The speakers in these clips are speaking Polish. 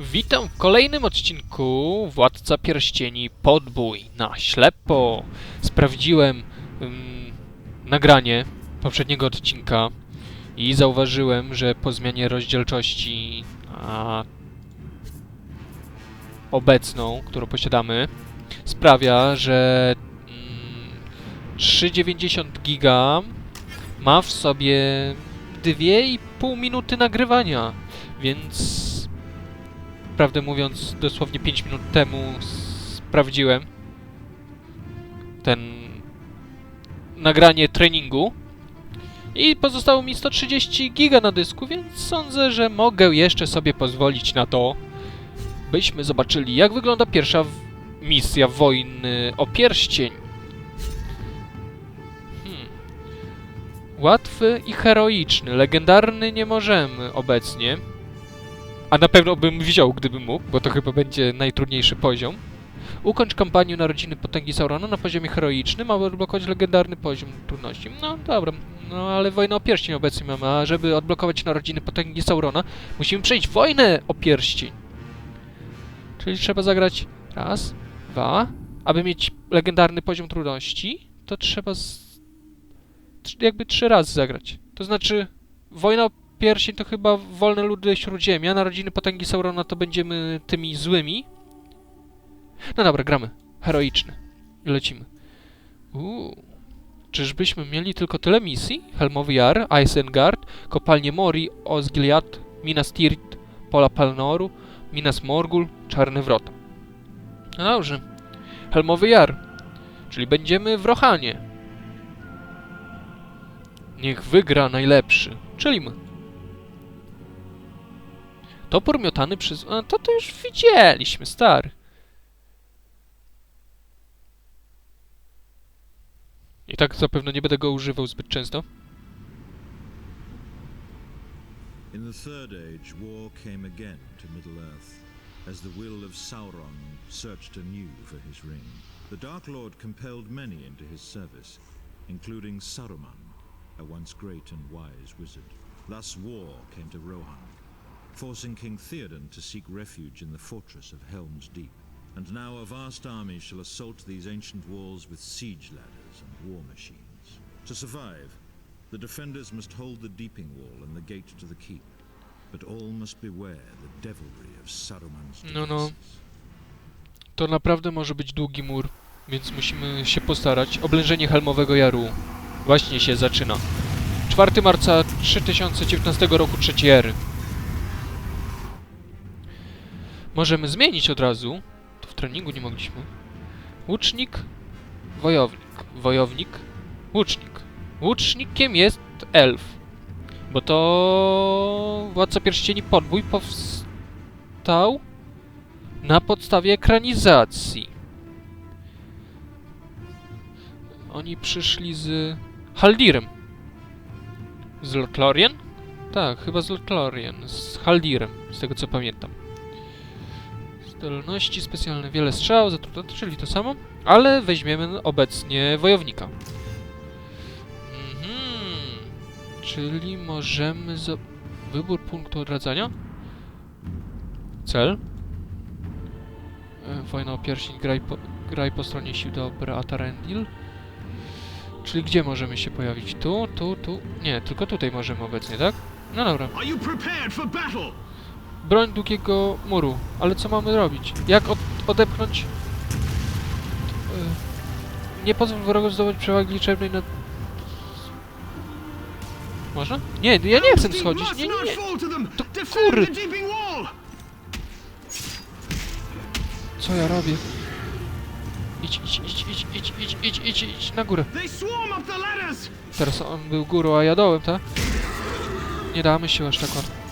Witam w kolejnym odcinku Władca Pierścieni Podbój na ślepo. Sprawdziłem ym, nagranie poprzedniego odcinka i zauważyłem, że po zmianie rozdzielczości a, obecną, którą posiadamy, sprawia, że mm, 3,90 giga ma w sobie 2,5 minuty nagrywania, więc prawdę mówiąc, dosłownie 5 minut temu sprawdziłem ten nagranie treningu i pozostało mi 130 giga na dysku, więc sądzę, że mogę jeszcze sobie pozwolić na to, byśmy zobaczyli, jak wygląda pierwsza misja wojny o pierścień. Hmm. Łatwy i heroiczny. Legendarny nie możemy obecnie. A na pewno bym wziął, gdybym mógł, bo to chyba będzie najtrudniejszy poziom. Ukończ kampanię Narodziny Potęgi Saurona na poziomie heroicznym, aby odblokować legendarny poziom trudności. No dobra, no ale wojnę o pierścień obecnie mamy, a żeby odblokować Narodziny Potęgi Saurona, musimy przejść wojnę o pierścień. Czyli trzeba zagrać raz, dwa, aby mieć legendarny poziom trudności, to trzeba z... jakby trzy razy zagrać. To znaczy, wojna o pierścień to chyba wolne ludy Śródziemia, narodziny potęgi Saurona to będziemy tymi złymi. No dobra, gramy. Heroiczny. Lecimy. Uuu. Czyżbyśmy mieli tylko tyle misji? Helmowy Jar, Isengard, Kopalnie Mori, Osgiliath, Minas Tirith, Pola Palnoru, Minas Morgul, Czarne Wrota. No dobrze. Helmowy Jar. Czyli będziemy w Rohanie. Niech wygra najlepszy. Czyli my. Topór miotany przez... A, to to już widzieliśmy, stary. I tak zapewne nie będę go używał zbyt często. In the Third Age, war came again to Middle-earth, as the will of Sauron searched anew for his ring. The Dark Lord compelled many into his service, including Saruman, a once great and wise wizard. Thus war came to Rohan, forcing King Theoden to seek refuge in the fortress of Helm's Deep. And now a vast army shall assault these ancient walls with siege ladders and war machines. To survive, the defenders must hold the deeping wall and the gate to the keep. But all must beware the devilry of Saruman's No, no. devices. To naprawdę może być długi mur, więc musimy się postarać. Oblężenie Helmowego Jaru właśnie się zaczyna. 4 marca 3019 roku trzeciej ery. Możemy zmienić od razu. To w treningu nie mogliśmy. Łucznik, wojownik. Wojownik, łucznik. Łucznikiem jest elf. Bo to Władca Pierścieni Podbój powstał na podstawie ekranizacji. Oni przyszli z Haldirem. Z Lotlorien? Tak, chyba z Lotlorien. Z Haldirem, z tego co pamiętam. Zdolności specjalne, wiele strzał, zatrudnione, czyli to samo. Ale weźmiemy obecnie wojownika. Mhm. Czyli możemy... Za... Wybór punktu odradzania? Cel? E, Wojna o pierścień, graj po, graj po stronie sił dobra Atarendil. Czyli gdzie możemy się pojawić? Tu, tu, tu? Nie, tylko tutaj możemy obecnie, tak? No dobra. Are you prepared for battle? Broń długiego muru. Ale co mamy robić? Jak od, odepchnąć... E, Nie pozwól wrogu zdobyć przewagi liczebnej nad... Można? Nie, ja nie chcę schodzić. Nie, nie, nie. to wall. Co ja robię? Idź, idź, idź, idź, idź, idź, idź, idź, idź na górę. Teraz on był górą, a ja dołem, tak? Nie damy się aż tak łatwo.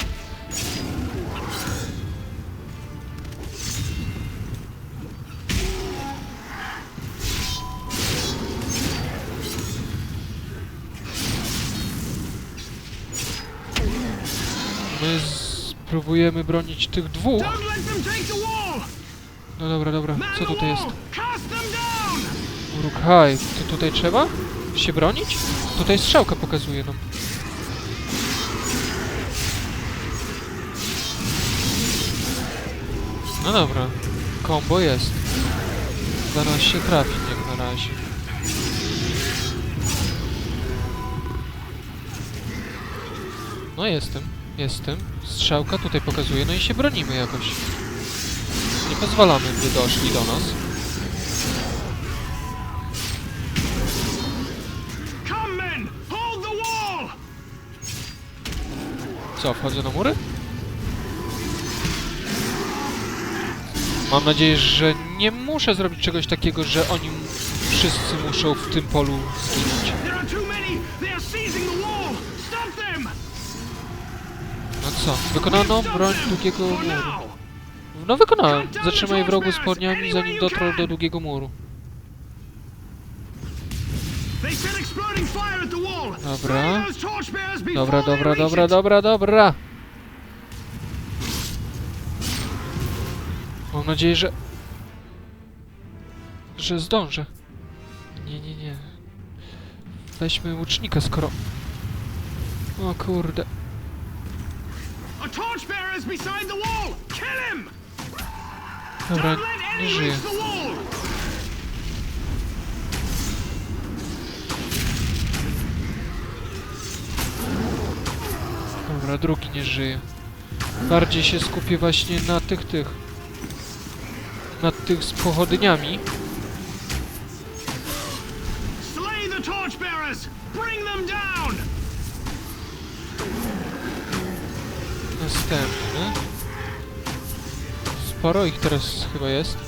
Spróbujemy bronić tych dwóch. No dobra, dobra. Co tutaj jest? Urukhaj, to tutaj trzeba się bronić? Tutaj strzałka pokazuje nam. No dobra. Kombo jest. Zaraz się trafi jak na razie. No jestem, jestem. Strzałka tutaj pokazuje, no i się bronimy jakoś. Nie pozwalamy, by doszli do nas. Co, wchodzę na mury? Mam nadzieję, że nie muszę zrobić czegoś takiego, że oni wszyscy muszą w tym polu zginąć. Co, wykonano broń długiego muru. No wykonałem. Zatrzymaj wrogu spodniami, zanim dotrą do długiego muru. Dobra. Dobra, dobra, dobra, dobra, dobra. Mam nadzieję, że... że zdążę. Nie, nie, nie. Weźmy łucznika, skoro... O kurde. Torchbearer is beside the wall! Kill him! Dobra, Don't let nie any żyje. reach the wall! Dobra, drugi nie żyje. Bardziej się skupię właśnie na tych, tych... Nad tych z pochodniami. Sporo ich teraz chyba jest.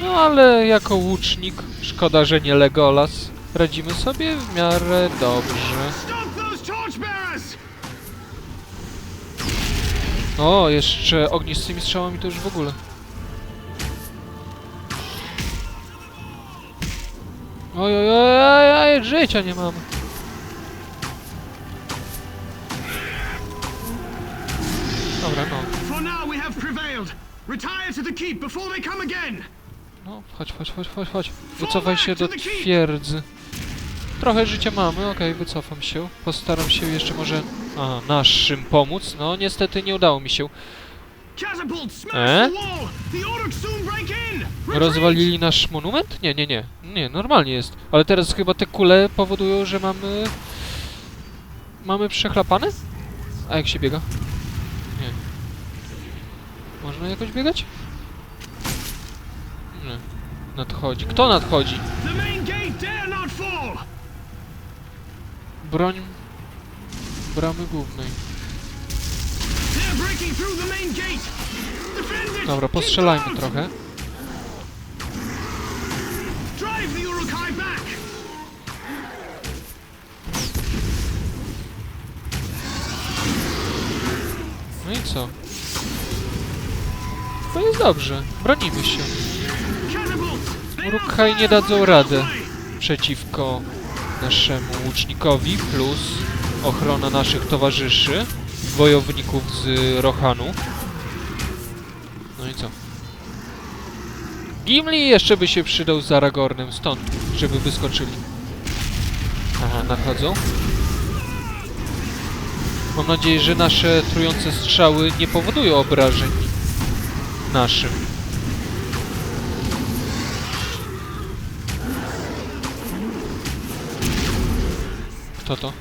No ale jako łucznik, szkoda, że nie Legolas, radzimy sobie w miarę dobrze. O, jeszcze ognistymi strzałami to już w ogóle. Oj, oj, oj, oj, oj, życia nie mamy. Retire to the keep before they come again. No, chodź, chodź, chodź, chodź, chodź. Wycofaj się do twierdzy. Trochę życia mamy, okej, wycofam się. Postaram się jeszcze może aha, naszym pomóc. No, niestety nie udało mi się. Retreat! Rozwalili nasz monument? Nie, nie, nie. Nie, normalnie jest. Ale teraz chyba te kule powodują, że mamy... Mamy przechlapane? A jak się biega? Można jakoś biegać? Nie. Nadchodzi. Kto nadchodzi? Broń... Bramy głównej. Dobra, postrzelajmy trochę. No i co? To jest dobrze. Bronimy się. Are nie dadzą rady. przeciwko naszemu łucznikowi, plus ochrona naszych towarzyszy, wojowników z Rohanu. No i co? Gimli jeszcze by się przydał z Aragornem stąd, żeby wyskoczyli. Aha, nadchodzą. Mam nadzieję, że nasze trujące strzały nie powodują obrażeń naszym. Kto to?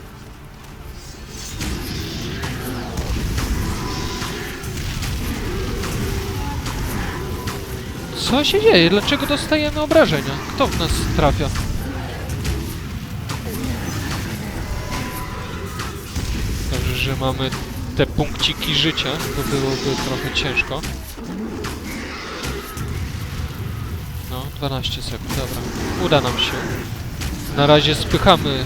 Co się dzieje? Dlaczego dostajemy obrażenia? Kto w nas trafia? Dobrze, że mamy te punkciki życia, bo byłoby trochę ciężko. 12 sekund, dobra. Uda nam się. Na razie spychamy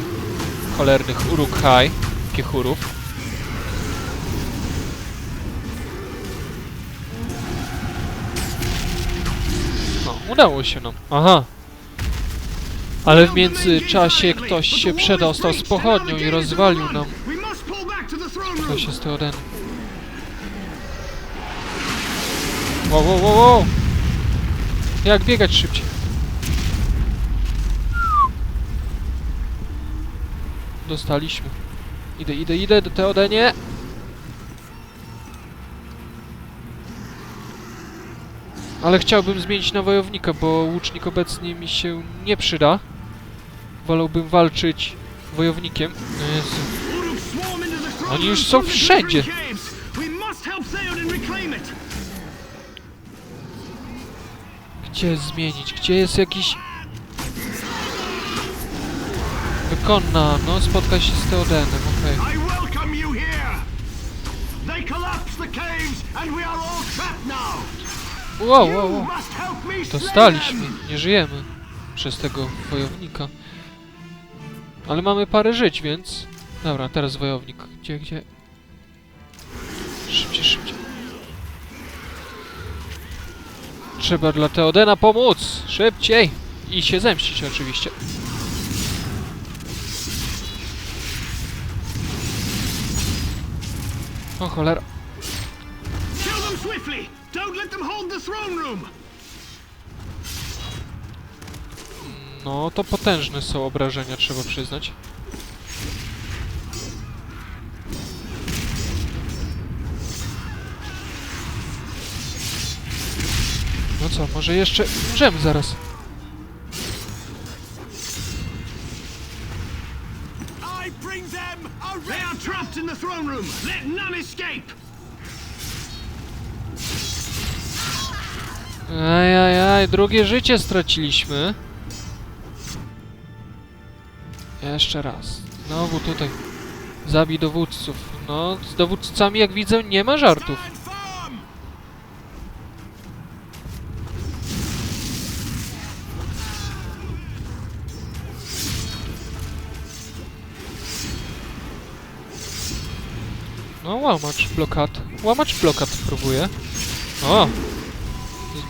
cholernych Urukhai, piechurów. No, udało się nam. Aha. Ale w międzyczasie ktoś się przedostał z pochodnią i rozwalił nam. To. Ktoś jest Teoden. Wow, wow, wow, wow! Jak biegać szybciej? Dostaliśmy. Idę, idę, idę, do Teodenie. Ale chciałbym zmienić na wojownika, bo łucznik obecnie mi się nie przyda. Wolałbym walczyć wojownikiem. No Jezu. Oni już są wszędzie. Gdzie zmienić? Gdzie jest jakiś... Wykonna, no spotka się z Teodenem, okej. Now. Wow, wow, wow. Dostaliśmy, nie żyjemy przez tego wojownika. Ale mamy parę żyć, więc... Dobra, teraz wojownik. Gdzie, gdzie? Szybciej, szybciej. Trzeba dla Teodena pomóc! Szybciej! I się zemścić oczywiście. O cholera. No, to potężne są obrażenia, trzeba przyznać. No co, może jeszcze umrzemy zaraz. Ajajaj, drugie życie straciliśmy. Jeszcze raz. Znowu tutaj. Zabij dowódców. No, z dowódcami, jak widzę, nie ma żartów. Łamacz blokad. Łamacz blokad próbuje. O!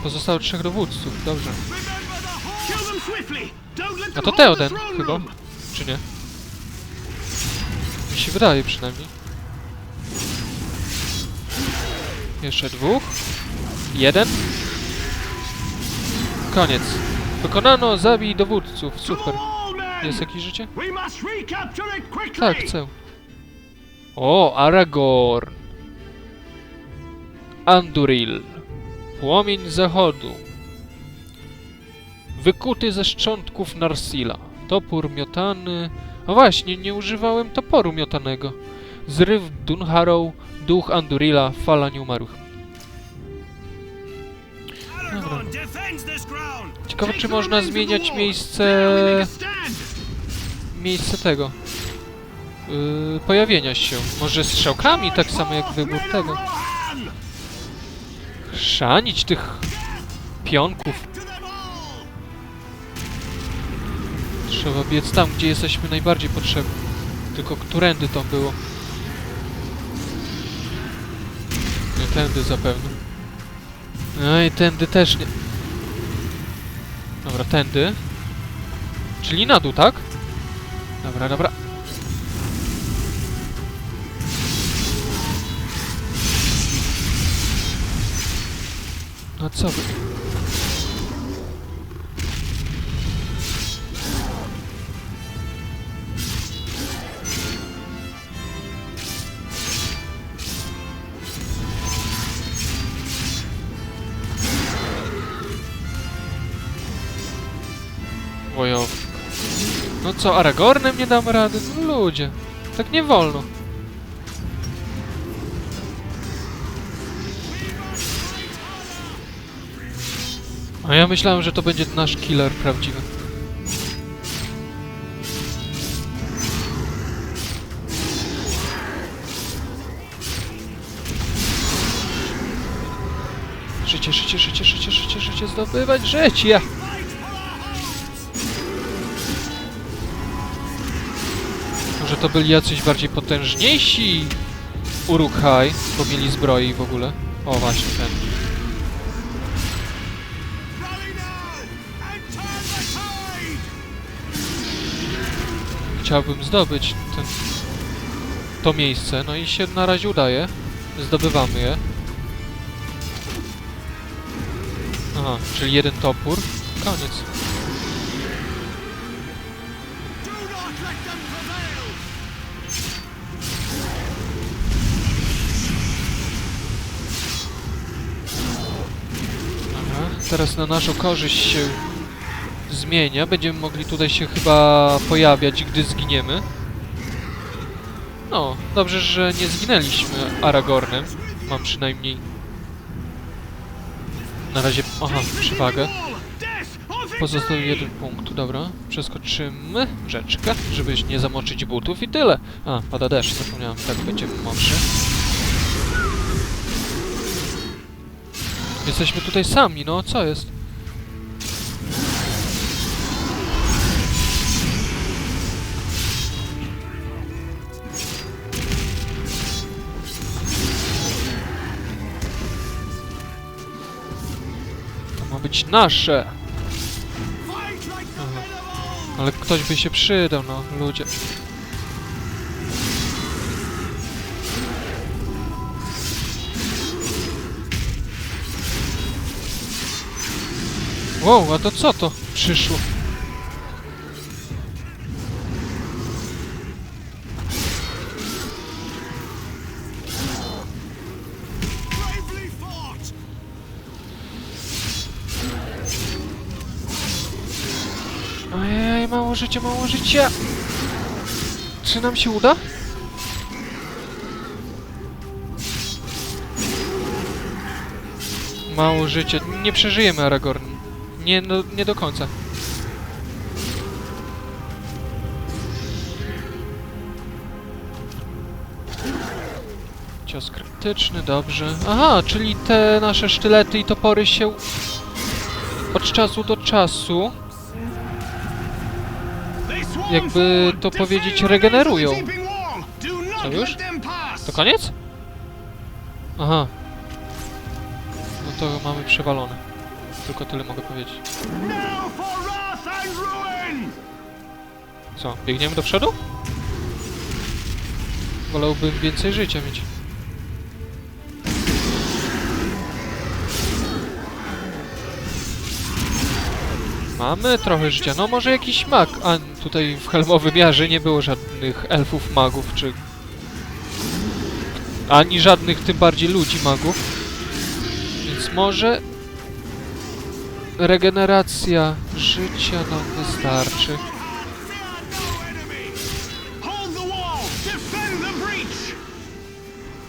Pozostałych trzech dowódców, dobrze. Them to Teoden, chyba. Czy nie? Mi się wydaje przynajmniej. Jeszcze dwóch. Jeden. Koniec. Wykonano, zabij dowódców. Super. Jest jakieś życie? Tak, chcę. O, Aragorn. Anduril. Płomień zachodu. Wykuty ze szczątków Narsila. Topór miotany. A właśnie, nie używałem toporu miotanego. Zryw Dunharrow, duch Andurila, fala nieumarłych. Ciekawe, czy można zmieniać miejsce... Miejsce tego. Yy, pojawienia się. Może strzałkami, tak samo jak wybór tego. Szanić tych pionków. Trzeba biec tam, gdzie jesteśmy najbardziej potrzebni. Tylko którędy to było? Nie tędy zapewne. No i tędy też nie. Dobra, tędy. Czyli na dół, tak? Dobra, dobra. Wy? Wojownik. No co, Aragornem nie dam rady? No ludzie. Tak nie wolno. A ja myślałem, że to będzie nasz killer prawdziwy. Życie, życie, życie, życie, życie, życie, zdobywać życie! Może to byli jacyś bardziej potężniejsi Uruk-hai, bo mieli zbroi w ogóle. O, właśnie ten. Chciałbym zdobyć ten, to miejsce, no i się na razie udaje. Zdobywamy je. Aha, czyli jeden topór. Koniec. Dobra. teraz na naszą korzyść się zmienia. Będziemy mogli tutaj się chyba pojawiać, gdy zginiemy. No, dobrze, że nie zginęliśmy Aragornem. Mam przynajmniej na razie, aha, przewagę. Pozostał jeden punkt, dobra. Przeskoczymy rzeczkę, żeby nie zamoczyć butów i tyle. A, pada deszcz, zapomniałem, tak będziemy mokrzy. Jesteśmy tutaj sami, no co jest? Ma być nasze! Aha. Ale ktoś by się przydał, no, ludzie. Wow, a to co to przyszło? Życia, mało życia! Czy nam się uda? Mało życia. Nie przeżyjemy Aragorn. Nie, no, nie do końca. Cios krytyczny, dobrze. Aha, czyli te nasze sztylety i topory się od czasu do czasu jakby to powiedzieć regenerują. Co już? To koniec? Aha. No to mamy przewalone. Tylko tyle mogę powiedzieć. Co, biegniemy do przodu? Wolałbym więcej życia mieć. Mamy trochę życia. No może jakiś mag. A tutaj w helmowym jarze nie było żadnych elfów magów, czy... Ani żadnych, tym bardziej ludzi magów. Więc może... Regeneracja życia nam wystarczy.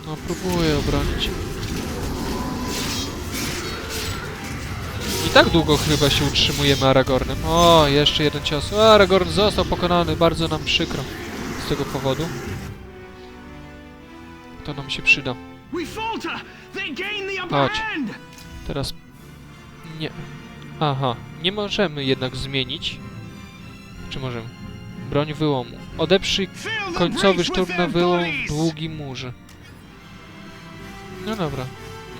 No próbuję obronić. Tak długo chyba się utrzymujemy Aragornem. O, jeszcze jeden cios. O, Aragorn został pokonany, bardzo nam przykro z tego powodu. To nam się przyda. Chodź. Teraz... Nie. Aha, nie możemy jednak zmienić. Czy możemy? Broń wyłomu. Odeprzyj końcowy szturm na wyłom w długim murze. No dobra.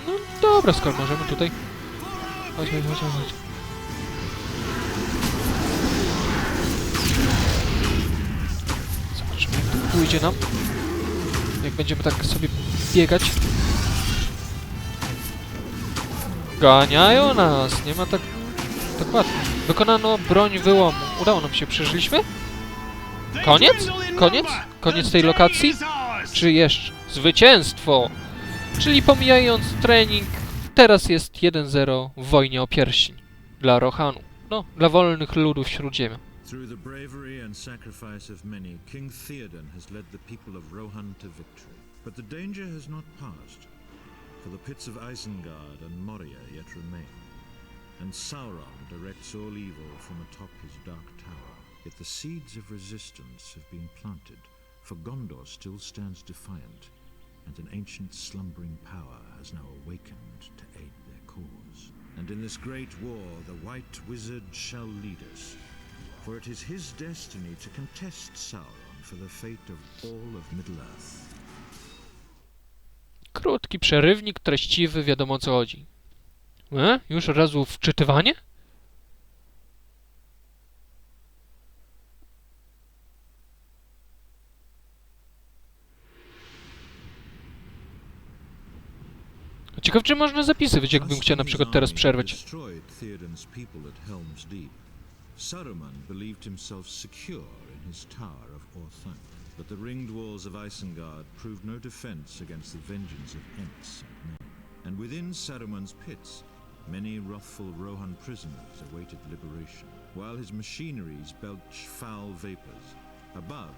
No dobra, skoro możemy tutaj. Chodź, chodź, chodź, chodź. Zobaczmy, jak to pójdzie nam. Jak będziemy tak sobie biegać. Ganiają nas, nie ma tak... Łatwo. Wykonano broń wyłomu. Udało nam się, przeżyliśmy? Koniec? Koniec? Koniec tej lokacji? Czy jeszcze? Zwycięstwo! Czyli pomijając trening, teraz jest 1-0 w wojnie o pierścień. Dla Rohanu. No, dla wolnych ludów Śródziemia. Through the bravery and sacrifice of many, King Theoden has led the people of Rohan to victory. But the danger has not passed, for the pits of Isengard and Moria yet remain. And Sauron directs all evil from atop his dark tower. Yet the seeds of resistance have been planted, for Gondor still stands defiant, and an ancient slumbering power has now awakened to aid their cause. And in this great war, the White Wizard shall lead us, for it is his destiny to contest Sauron for the fate of all of Middle-earth. Krótki przerywnik, treściwy, wiadomo o co chodzi. E? Już razu wczytywanie? Ciekaw, czy można zapisywać, jakbym chciał na przykład teraz przerwać. Saruman believed himself secure in his tower of Orthanc, but the ringed walls of Isengard proved no defense against the vengeance of Ents and men. And within Saruman's pits, Many wrathful Rohan prisoners awaited liberation, while his machineries belch foul vapors. Above,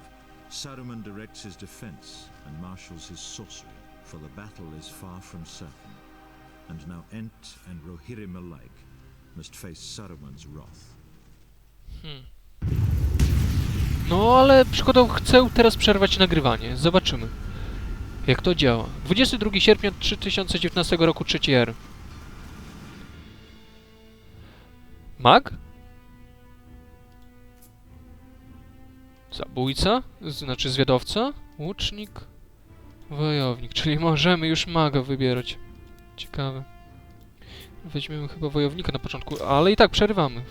Saruman directs his defense and marshals his sorcery, for the battle is far from certain. And now Ent and Rohirrim alike must face Saruman's wrath. No ale przykładowo chcę teraz przerwać nagrywanie. Zobaczymy. Jak to działa. 22 sierpnia 3019 roku 3 R. Mag? Zabójca? Znaczy zwiadowca? Łucznik? Wojownik, czyli możemy już maga wybierać. Ciekawe. Weźmiemy chyba wojownika na początku, ale i tak przerywamy.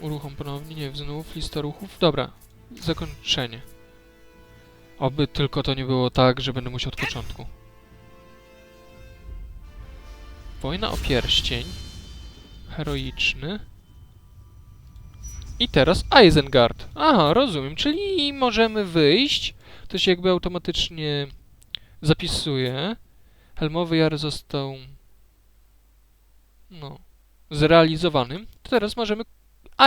Uruchom ponownie, nie, znów lista ruchów. Dobra, zakończenie. Oby tylko to nie było tak, że będę musiał od początku. Wojna o pierścień. Heroiczny. I teraz Isengard. Aha, rozumiem, czyli możemy wyjść. To się jakby automatycznie zapisuje. Helmowy Jar został... No... Zrealizowany. To teraz możemy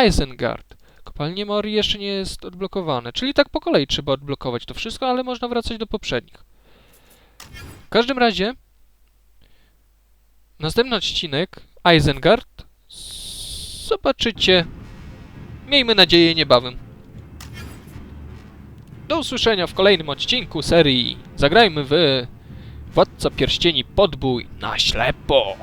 Isengard. Kopalnie Mori jeszcze nie jest odblokowane, czyli tak po kolei trzeba odblokować to wszystko, ale można wracać do poprzednich. W każdym razie następny odcinek Isengard zobaczycie miejmy nadzieję niebawem. Do usłyszenia w kolejnym odcinku serii Zagrajmy w Władca Pierścieni Podbój na ślepo.